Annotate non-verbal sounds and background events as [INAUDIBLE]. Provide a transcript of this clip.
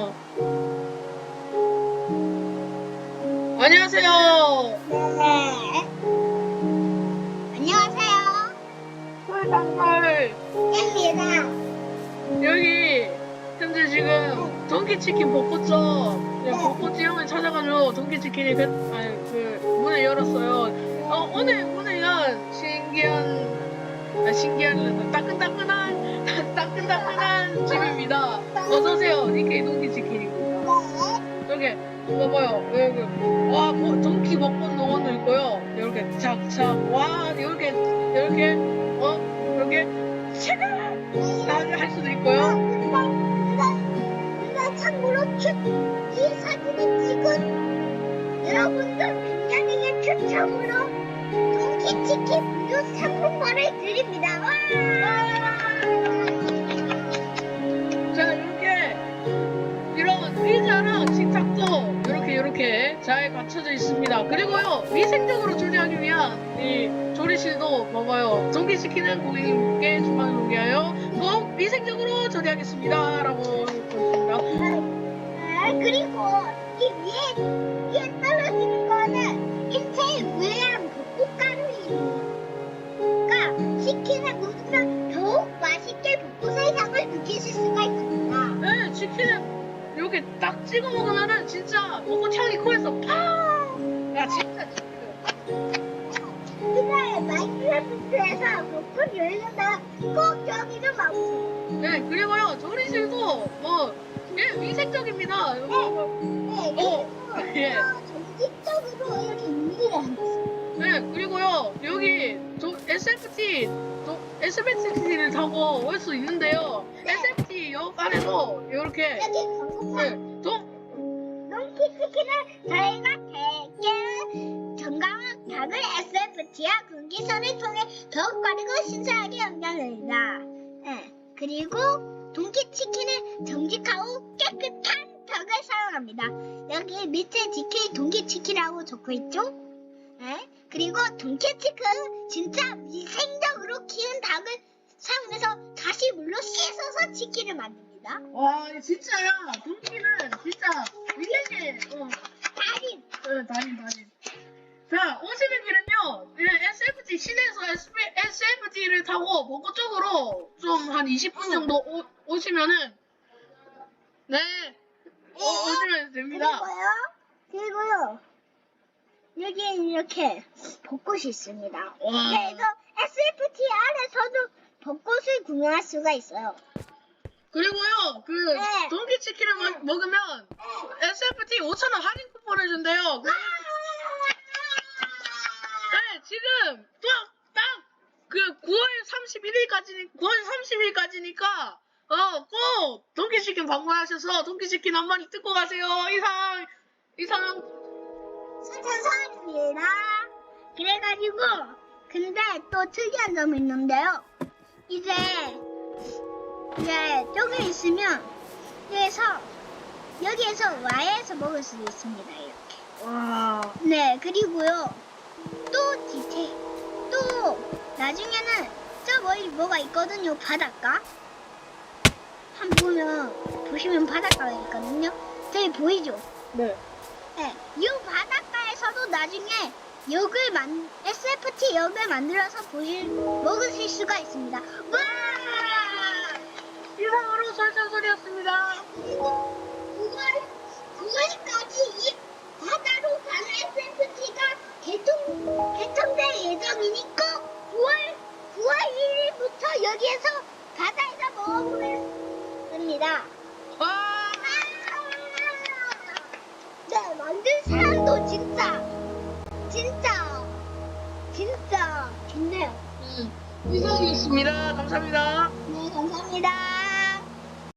어. 안녕하세요. 네. 안녕하세요. 꿀당말 입니다. 여기 현재 지금 동키치킨 벚꽃점 네, 벚꽃지형을 찾아가지고 동키치킨이 배, 아니, 그 문을 열었어요. 어, 오늘 신기한 따끈따끈한 [LAUGHS] 따끈따끈한 집입니다. 어서 오세요. 니케이 동키 치킨입니다. 여기 봐봐요. 여기 와 뭐, 동키 벚꽃 농원도 있고요. 이렇게 착착 와 이렇게 이렇게 어 이렇게 차가 할 수도 있고요. 참고로 추, 이 사진을 찍은 여러분들 굉장히 추첨으로 동키치킨 무료 상품권을 드립니다. 와! 자 이렇게 이런 의자랑 식탁도 이렇게 이렇게 잘 갖춰져 있습니다. 그리고요 위생적으로 조리하기 위한 이 조리실도 봐봐요. 전기시키는 고객님께 주방을 공개하여 꼭 위생적으로 조리하겠습니다라고 했습니다. 아, 그리고 이 위에 위에 치킨을 먹으면 더욱 맛있게 벚꽃의 향을 느끼실 수가 있습니다. 네 치킨은 이렇게 딱 찍어 먹으면은 진짜 벚꽃 향이 코에서 팡! 야 진짜 치킨. 그날 마인크래프트에서 벚꽃 열린다 꼭 여기 좀 와보세요. 네 그리고요 조리실도 뭐 예, 위생적입니다. 네, 어, 예. SFT, 저, SFT를 타고 올 수 있는데요. SFT 역 안에도, 이렇게, 광고판 네, 좀, 롱키치킨은 저희가 되게 건강한 닭을 SFT와 군기선을 통해 더욱 빠르고 신선하게 연결합니다. 네. 그리고 동키 치킨은 정직하고 깨끗한 닭을 사용합니다. 여기 밑에 DK 동키 치킨이라고 적혀 있죠? 네. 그리고 동키 치킨은 진짜 물로 씻어서 치킨을 만듭니다. 와, 진짜야. 동키는 진짜 위생에, 어, 달인! 어, 달인, 달인. 자, 오시는 길은요, 이 SFT 시내에서 SFT를 타고 벚꽃 쪽으로 좀 한 20분 정도 오, 오시면은, 네, 오, 오시면 됩니다. 그리고요. 그리고요. 여기에 이렇게 벚꽃이 있습니다. 와. 그래서 SFT 안에서도 벚꽃을 구경할 수가 있어요. 그리고요, 그, 네. 동키 치킨을 먹- 먹으면 SFT 5,000원 할인 쿠폰을 준대요. 그- 네, 지금 딱, 딱, 그 9월 31일까지, 9월 30일까지니까, 어, 꼭 동키 치킨 방문하셔서 동키 치킨 한 마리 뜯고 가세요. 이상, 이상, 선선선입니다. 그래가지고 근데 또 특이한 점이 있는데요. 이제 이제 저기 있으면 여기서 여기에서 와이에서 먹을 수도 있습니다. 이렇게. 와, 네, 그리고요. 또 디테일. 또 나중에는 저 멀리 뭐가 있거든요. 바닷가. 한번 보면 보시면 바닷가가 있거든요. 저기 보이죠? 네. 네, 이 바닷가에서도 나중에 역을 만 SFT 역을 만들어서 보실 먹으실 수가 있습니다. 와! 이상으로 9월 9월까지 이 바다로 가는 SFT가 개통 개통될 예정이니까 9월 9월 1일부터 여기에서 바다에서 먹어보면 됩니다. 와, 네, 만든 사람도 진짜, 진짜, 진짜 좋네요. 음, 이상이었습니다. 감사합니다. 네, 감사합니다.